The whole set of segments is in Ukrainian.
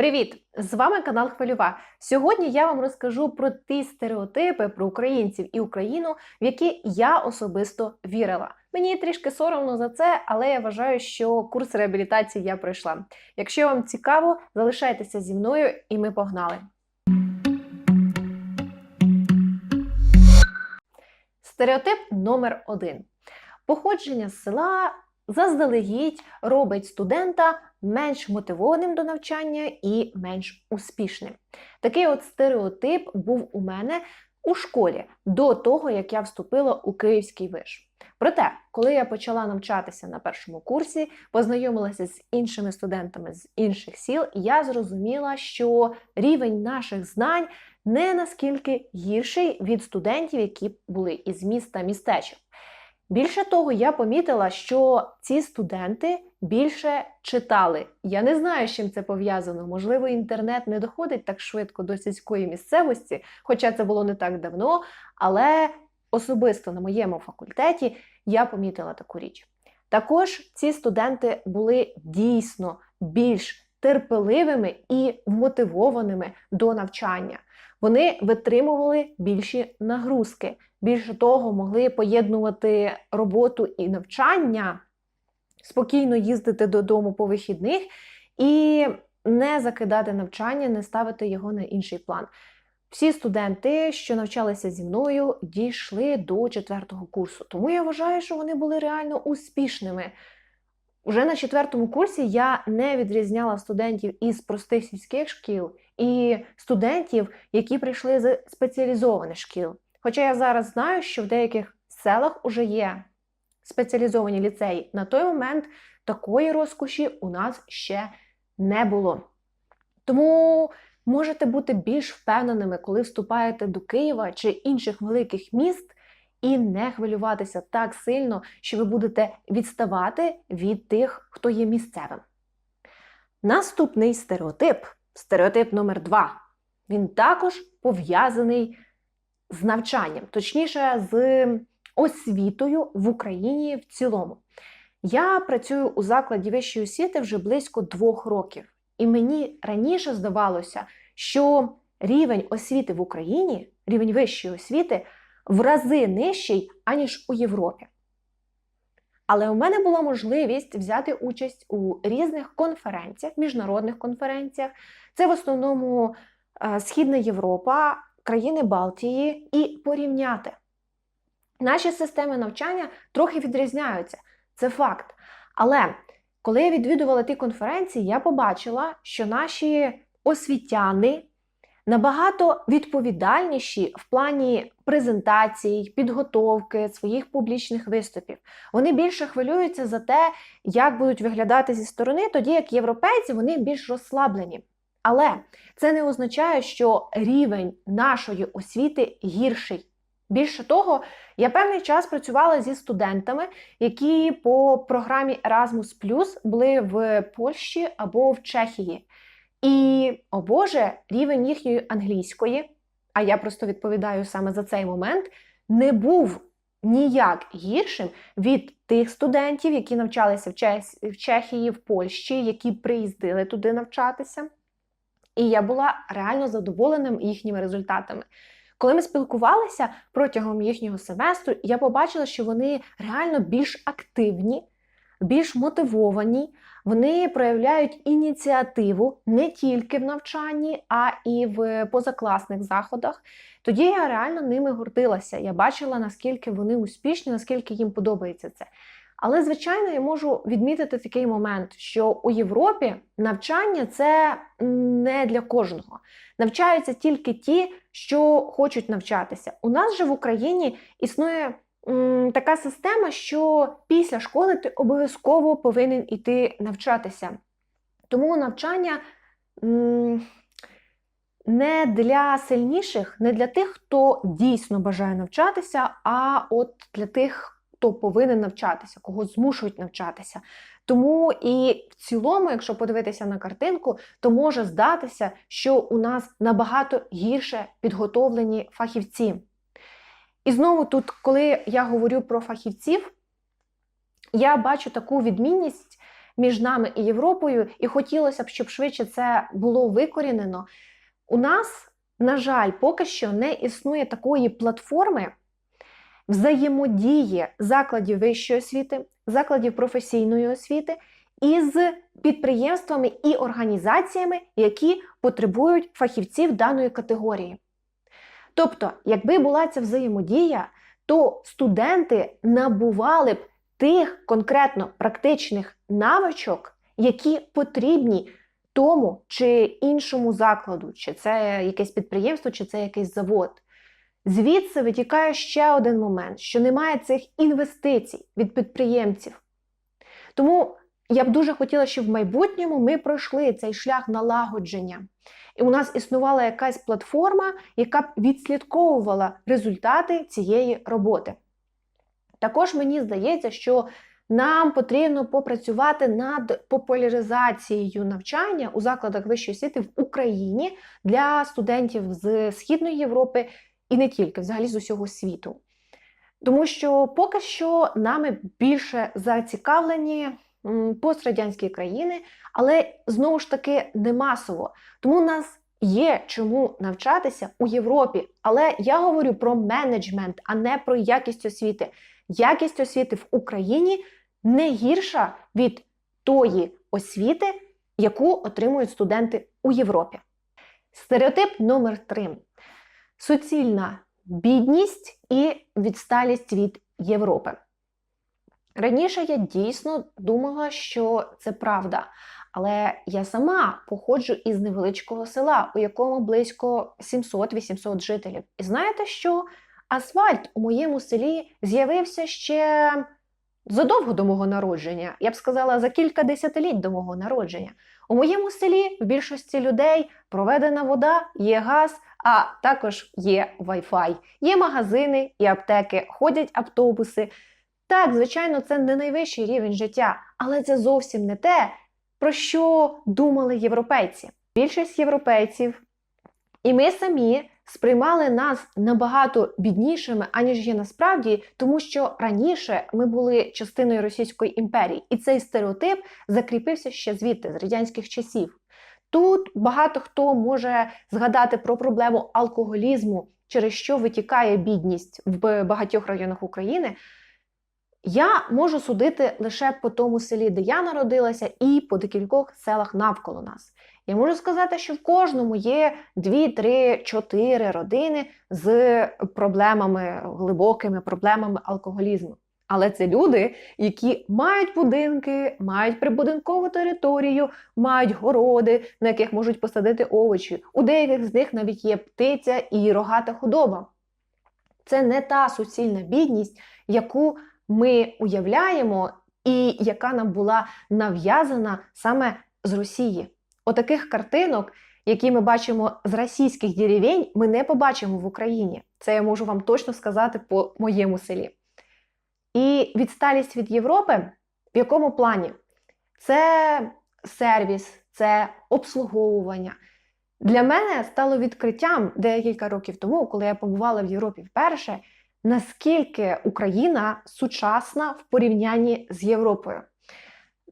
Привіт! З вами канал Хвильова. Сьогодні я вам розкажу про ті стереотипи про українців і Україну, в які я особисто вірила. Мені трішки соромно за це, але я вважаю, що курс реабілітації я пройшла. Якщо вам цікаво, залишайтеся зі мною, і ми погнали. Стереотип номер один: походження з села заздалегідь робить студента менш мотивованим до навчання і менш успішним. Такий от стереотип був у мене у школі до того, як я вступила у Київський виш. Проте, коли я почала навчатися на першому курсі, познайомилася з іншими студентами з інших сіл, я зрозуміла, що рівень наших знань не наскільки гірший від студентів, які були із міста містечок. Більше того, я помітила, що ці студенти більше читали. Я не знаю, з чим це пов'язано. Можливо, інтернет не доходить так швидко до сільської місцевості, хоча це було не так давно. Але особисто на моєму факультеті я помітила таку річ. Також ці студенти були дійсно більш терпеливими і вмотивованими до навчання. Вони витримували більші нагрузки. Більше того, могли поєднувати роботу і навчання, спокійно їздити додому по вихідних і не закидати навчання, не ставити його на інший план. Всі студенти, що навчалися зі мною, дійшли до четвертого курсу. Тому я вважаю, що вони були реально успішними. Уже на четвертому курсі я не відрізняла студентів із простих сільських шкіл і студентів, які прийшли з спеціалізованих шкіл. Хоча я зараз знаю, що в деяких селах вже є спеціалізовані ліцеї. На той момент такої розкоші у нас ще не було. Тому можете бути більш впевненими, коли вступаєте до Києва чи інших великих міст, і не хвилюватися так сильно, що ви будете відставати від тих, хто є місцевим. Наступний стереотип стереотип номер два. Він також пов'язаний з навчанням, точніше, з освітою в Україні в цілому. Я працюю у закладі вищої освіти вже близько двох років, і мені раніше здавалося, що рівень освіти в Україні, рівень вищої освіти, в рази нижчий, аніж у Європі. Але у мене була можливість взяти участь у різних конференціях, міжнародних конференціях. Це в основному Східна Європа, країни Балтії і порівняти. Наші системи навчання трохи відрізняються, це факт. Але коли я відвідувала ті конференції, я побачила, що наші освітяни набагато відповідальніші в плані презентацій, підготовки своїх публічних виступів. Вони більше хвилюються за те, як будуть виглядати зі сторони, тоді як європейці вони більш розслаблені. Але це не означає, що рівень нашої освіти гірший. Більше того, я певний час працювала зі студентами, які по програмі Erasmus були в Польщі або в Чехії. І, о Боже, рівень їхньої англійської, а я просто відповідаю саме за цей момент, не був ніяк гіршим від тих студентів, які навчалися в Чехії, в Польщі, які приїздили туди навчатися. І я була реально задоволеним їхніми результатами. Коли ми спілкувалися протягом їхнього семестру, я побачила, що вони реально більш активні, більш мотивовані, вони проявляють ініціативу не тільки в навчанні, а і в позакласних заходах. Тоді я реально ними гордилася. Я бачила, наскільки вони успішні, наскільки їм подобається це. Але, звичайно, я можу відмітити такий момент, що у Європі навчання це не для кожного. Навчаються тільки ті, що хочуть навчатися. У нас же в Україні існує така система, що після школи ти обов'язково повинен іти навчатися. Тому навчання не для сильніших, не для тих, хто дійсно бажає навчатися, а от для тих хто повинен навчатися, кого змушують навчатися. Тому і в цілому, якщо подивитися на картинку, то може здатися, що у нас набагато гірше підготовлені фахівці. І знову тут, коли я говорю про фахівців, я бачу таку відмінність між нами і Європою, і хотілося б, щоб швидше це було викорінено. У нас, на жаль, поки що не існує такої платформи взаємодії закладів вищої освіти, закладів професійної освіти із підприємствами і організаціями, які потребують фахівців даної категорії. Тобто, якби була ця взаємодія, то студенти набували б тих конкретно практичних навичок, які потрібні тому чи іншому закладу, чи це якесь підприємство, чи це якийсь завод. Звідси витікає ще один момент, що немає цих інвестицій від підприємців. Тому я б дуже хотіла, щоб в майбутньому ми пройшли цей шлях налагодження. У нас існувала якась платформа, яка б відслідковувала результати цієї роботи. Також мені здається, що нам потрібно попрацювати над популяризацією навчання у закладах вищої освіти в Україні для студентів з Східної Європи і не тільки, взагалі з усього світу. Тому що поки що нами більше зацікавлені пострадянські країни, але знову ж таки не масово. Тому у нас є чому навчатися у Європі. Але я говорю про менеджмент, а не про якість освіти. Якість освіти в Україні не гірша від тої освіти, яку отримують студенти у Європі. Стереотип номер 3 суцільна бідність і відсталість від Європи. Раніше я дійсно думала, що це правда. Але я сама походжу із невеличкого села, у якому близько 700-800 жителів. І знаєте що? Асфальт у моєму селі з'явився ще задовго до мого народження. Я б сказала, за кілька десятиліть до мого народження. У моєму селі в більшості людей проведена вода, є газ, а також є Wi-Fi. Є магазини і аптеки, ходять автобуси. Так, звичайно, це не найвищий рівень життя, але це зовсім не те, про що думали європейці. Більшість європейців, і ми самі сприймали нас набагато біднішими, аніж є насправді, тому що раніше ми були частиною Російської імперії, і цей стереотип закріпився ще звідти, з радянських часів. Тут багато хто може згадати про проблему алкоголізму, через що витікає бідність в багатьох районах України. Я можу судити лише по тому селі, де я народилася, і по декількох селах навколо нас. Я можу сказати, що в кожному є 2, 3, 4 родини з проблемами, глибокими проблемами алкоголізму. Але це люди, які мають будинки, мають прибудинкову територію, мають городи, на яких можуть посадити овочі. У деяких з них навіть є птиця і рогата худоба. Це не та суцільна бідність, яку ми уявляємо, і яка нам була нав'язана саме з Росії. Отаких картинок, які ми бачимо з російських деревень, ми не побачимо в Україні. Це я можу вам точно сказати по моєму селі. І відсталість від Європи в якому плані? Це сервіс, це обслуговування. Для мене стало відкриттям декілька років тому, коли я побувала в Європі вперше, наскільки Україна сучасна в порівнянні з Європою.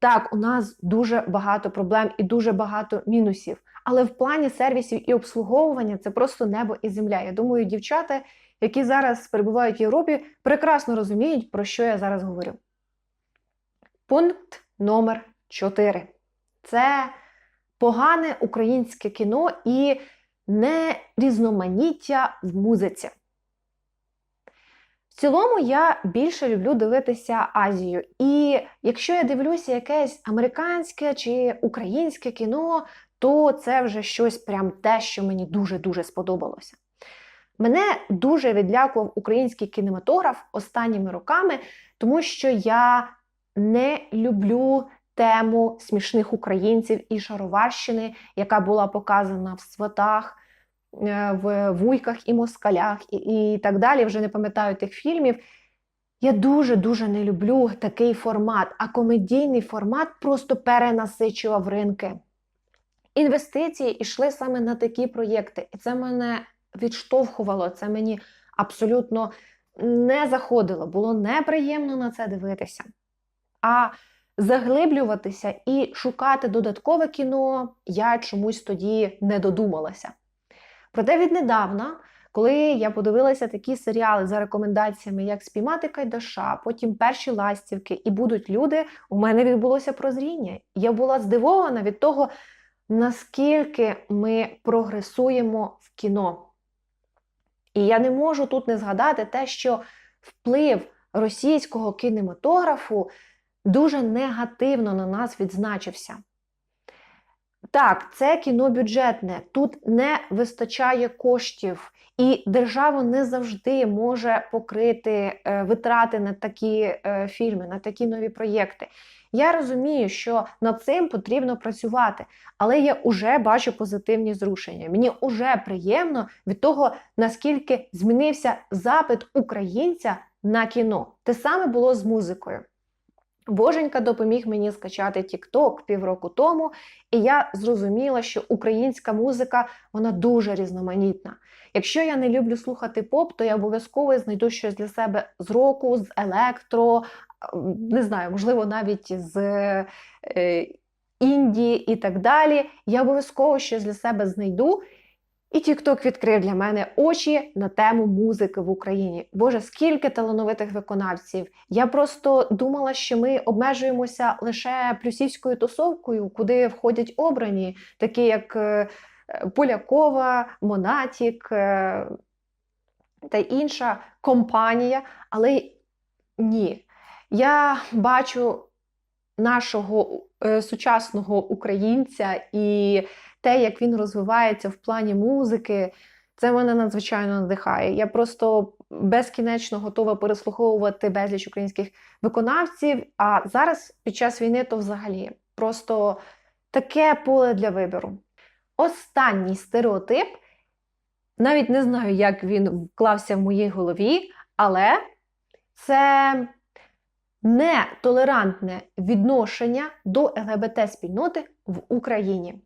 Так, у нас дуже багато проблем і дуже багато мінусів. Але в плані сервісів і обслуговування це просто небо і земля. Я думаю, дівчата, які зараз перебувають в Європі, прекрасно розуміють, про що я зараз говорю. Пункт номер 4. Це погане українське кіно і нерізноманіття в музиці. Цілому я більше люблю дивитися Азію. І якщо я дивлюся якесь американське чи українське кіно, то це вже щось прям те, що мені дуже-дуже сподобалося. Мене дуже відлякував український кінематограф останніми роками, тому що я не люблю тему смішних українців і шароварщини, яка була показана в сватах. Е, в вуйках і москалях, і, і так далі. Вже не пам'ятаю тих фільмів. Я дуже-дуже не люблю такий формат, а комедійний формат просто перенасичував ринки. Інвестиції йшли саме на такі проєкти, і це мене відштовхувало, це мені абсолютно не заходило, було неприємно на це дивитися. А заглиблюватися і шукати додаткове кіно я чомусь тоді не додумалася. Проте віднедавна, коли я подивилася такі серіали за рекомендаціями, як Спіймати Кайдаша, потім перші ластівки і будуть люди, у мене відбулося прозріння. Я була здивована від того, наскільки ми прогресуємо в кіно. І я не можу тут не згадати те, що вплив російського кінематографу дуже негативно на нас відзначився. Так, це кіно бюджетне, тут не вистачає коштів, і держава не завжди може покрити е, витрати на такі е, фільми, на такі нові проєкти. Я розумію, що над цим потрібно працювати, але я вже бачу позитивні зрушення. Мені вже приємно від того, наскільки змінився запит українця на кіно. Те саме було з музикою. Боженька допоміг мені скачати TikTok півроку тому, і я зрозуміла, що українська музика вона дуже різноманітна. Якщо я не люблю слухати поп, то я обов'язково знайду щось для себе з року, з електро, не знаю, можливо, навіть з е, Індії і так далі. Я обов'язково щось для себе знайду. І TikTok відкрив для мене очі на тему музики в Україні. Боже, скільки талановитих виконавців! Я просто думала, що ми обмежуємося лише плюсівською тусовкою, куди входять обрані, такі як е, Полякова, Монатік е, та інша компанія. Але ні, я бачу нашого е, сучасного українця і те, як він розвивається в плані музики, це мене надзвичайно надихає. Я просто безкінечно готова переслуховувати безліч українських виконавців. А зараз, під час війни, то взагалі просто таке поле для вибору. Останній стереотип, навіть не знаю, як він вклався в моїй голові, але це нетолерантне відношення до ЛГБТ-спільноти в Україні.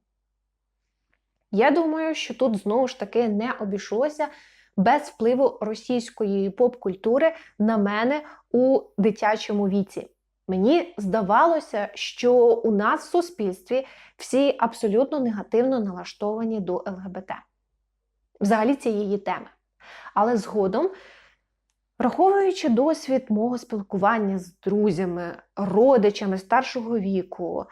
Я думаю, що тут знову ж таки не обійшлося без впливу російської поп-культури на мене у дитячому віці. Мені здавалося, що у нас в суспільстві всі абсолютно негативно налаштовані до ЛГБТ, взагалі цієї теми. Але згодом, враховуючи досвід мого спілкування з друзями, родичами старшого віку,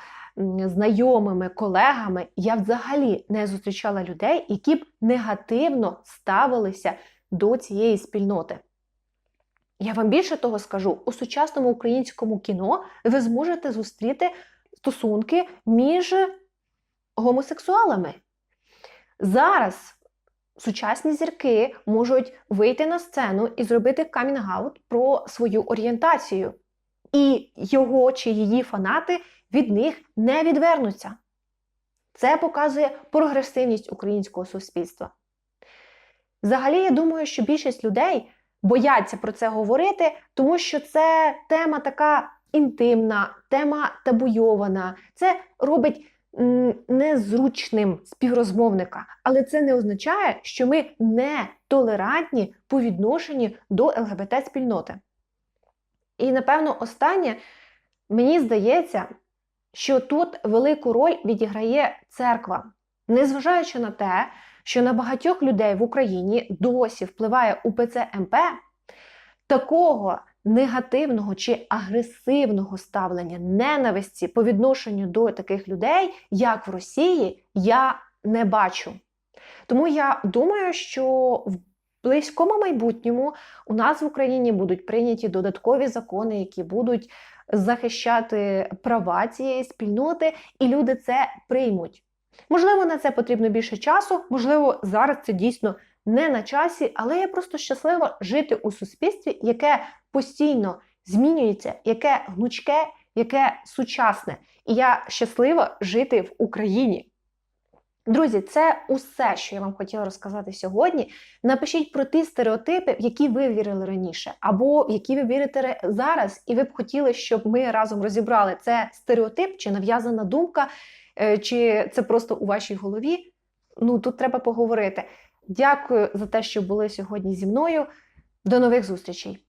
знайомими, колегами, я взагалі не зустрічала людей, які б негативно ставилися до цієї спільноти. Я вам більше того скажу: у сучасному українському кіно ви зможете зустріти стосунки між гомосексуалами. Зараз сучасні зірки можуть вийти на сцену і зробити камінг-аут про свою орієнтацію. І його чи її фанати від них не відвернуться. Це показує прогресивність українського суспільства. Взагалі, я думаю, що більшість людей бояться про це говорити, тому що це тема така інтимна, тема табуйована. Це робить незручним співрозмовника. Але це не означає, що ми не толерантні по відношенню до ЛГБТ-спільноти. І, напевно, останнє, мені здається, що тут велику роль відіграє церква, незважаючи на те, що на багатьох людей в Україні досі впливає УПЦ МП, такого негативного чи агресивного ставлення ненависті по відношенню до таких людей, як в Росії, я не бачу. Тому я думаю, що в близькому майбутньому у нас в Україні будуть прийняті додаткові закони, які будуть захищати права цієї спільноти, і люди це приймуть. Можливо, на це потрібно більше часу, можливо, зараз це дійсно не на часі, але я просто щаслива жити у суспільстві, яке постійно змінюється, яке гнучке, яке сучасне. І я щаслива жити в Україні. Друзі, це усе, що я вам хотіла розказати сьогодні. Напишіть про ті стереотипи, в які ви вірили раніше, або в які ви вірите зараз, і ви б хотіли, щоб ми разом розібрали це стереотип чи нав'язана думка, е, чи це просто у вашій голові. Ну тут треба поговорити. Дякую за те, що були сьогодні зі мною. До нових зустрічей!